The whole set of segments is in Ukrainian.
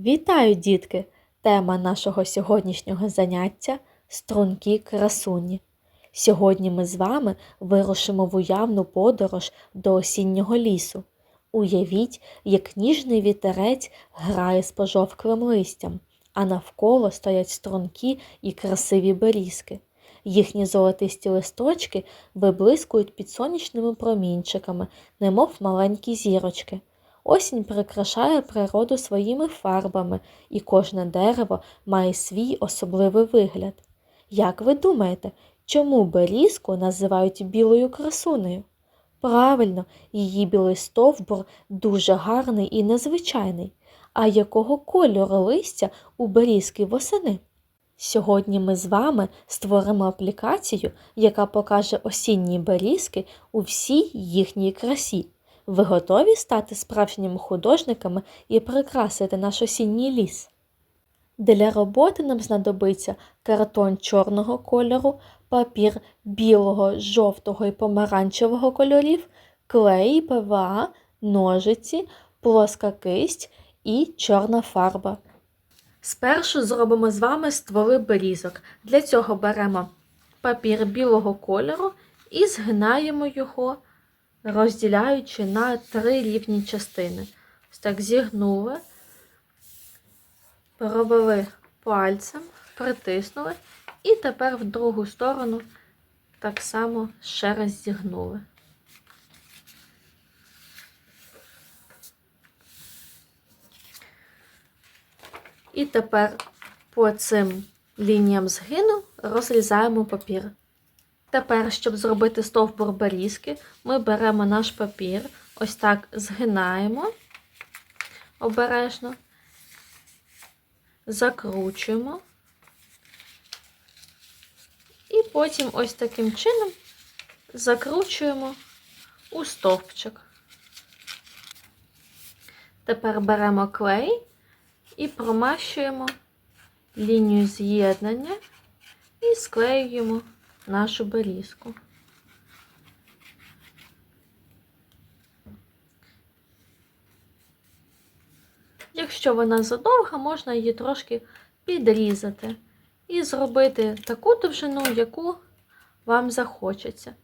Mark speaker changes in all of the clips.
Speaker 1: Вітаю, дітки! Тема нашого сьогоднішнього заняття стрункі красуні. Сьогодні ми з вами вирушимо в уявну подорож до осіннього лісу. Уявіть, як ніжний вітерець грає з пожовклим листям, а навколо стоять стрункі і красиві берізки. Їхні золотисті листочки виблискують під сонячними промінчиками, немов маленькі зірочки. Осінь прикрашає природу своїми фарбами, і кожне дерево має свій особливий вигляд. Як ви думаєте, чому берізку називають білою красунею? Правильно, її білий стовбур дуже гарний і незвичайний. А якого кольору листя у берізки восени? Сьогодні ми з вами створимо аплікацію, яка покаже осінні берізки у всій їхній красі. Ви готові стати справжніми художниками і прикрасити наш осінній ліс? Для роботи нам знадобиться картон чорного кольору, папір білого, жовтого і помаранчевого кольорів, клей, ПВА, ножиці, плоска кисть і чорна фарба. Спершу зробимо з вами стволи берізок. Для цього беремо папір білого кольору і згинаємо його розділяючи на три рівні частини. Ось так зігнули, провели пальцем, притиснули, і тепер в другу сторону так само ще раз зігнули. І тепер по цим лініям згину розрізаємо папір. Тепер, щоб зробити стовбур берізки, ми беремо наш папір, ось так згинаємо обережно, закручуємо. І потім ось таким чином закручуємо у стовпчик. Тепер беремо клей і промащуємо лінію з'єднання і склеюємо нашу берізку. Якщо вона задовга, можна її трошки підрізати і зробити таку довжину, яку вам захочеться.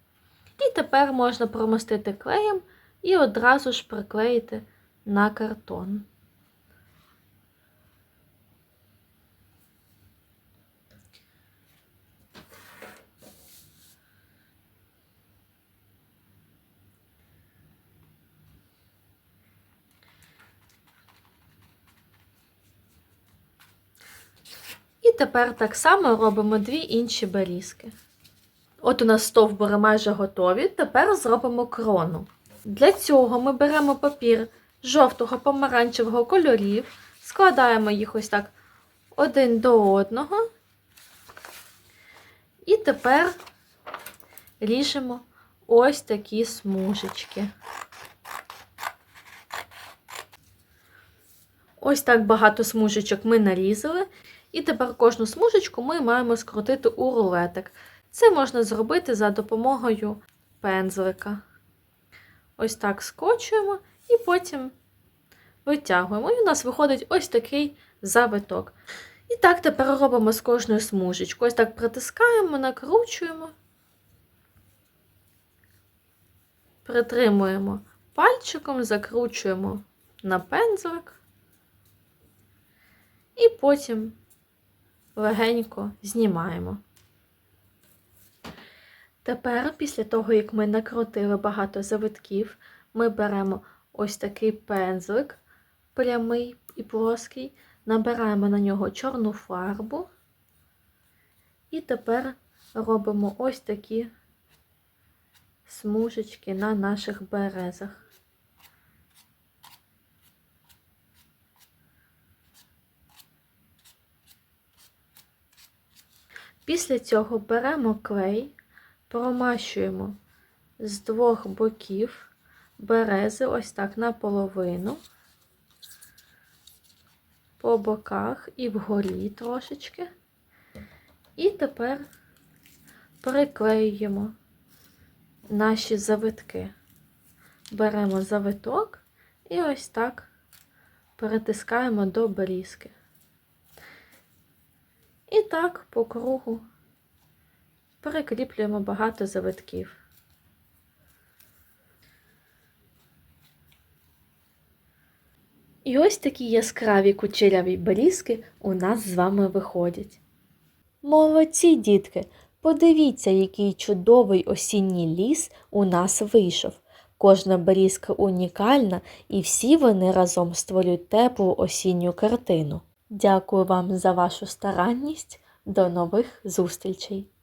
Speaker 1: І тепер можна промастити клеєм і одразу ж приклеїти на картон. Тепер так само робимо дві інші берізки. От у нас стовбури майже готові, тепер зробимо крону. Для цього ми беремо папір жовтого помаранчевого кольорів, складаємо їх ось так один до одного. І тепер ріжемо ось такі смужечки. Ось так багато смужечок ми нарізали. І тепер кожну смужечку ми маємо скрутити у рулетик. Це можна зробити за допомогою пензлика. Ось так скочуємо і потім витягуємо. І у нас виходить ось такий завиток. І так тепер робимо з кожною смужечкою. Ось так притискаємо, накручуємо, притримуємо пальчиком, закручуємо на пензлик. І потім легенько знімаємо. Тепер, після того, як ми накрутили багато завитків, ми беремо ось такий пензлик, прямий і плоский, набираємо на нього чорну фарбу, і тепер робимо ось такі смужечки на наших березах. Після цього беремо клей, промащуємо з двох боків берези ось так наполовину, по боках і вгорі трошечки. І тепер приклеюємо наші завитки. Беремо завиток і ось так перетискаємо до берізки. І так по кругу перекріплюємо багато завитків. І ось такі яскраві кучеряві берізки у нас з вами виходять. Молодці, дітки! Подивіться, який чудовий осінній ліс у нас вийшов. Кожна берізка унікальна, і всі вони разом створюють теплу осінню картину. Дякую вам за вашу старанність. До нових зустрічей!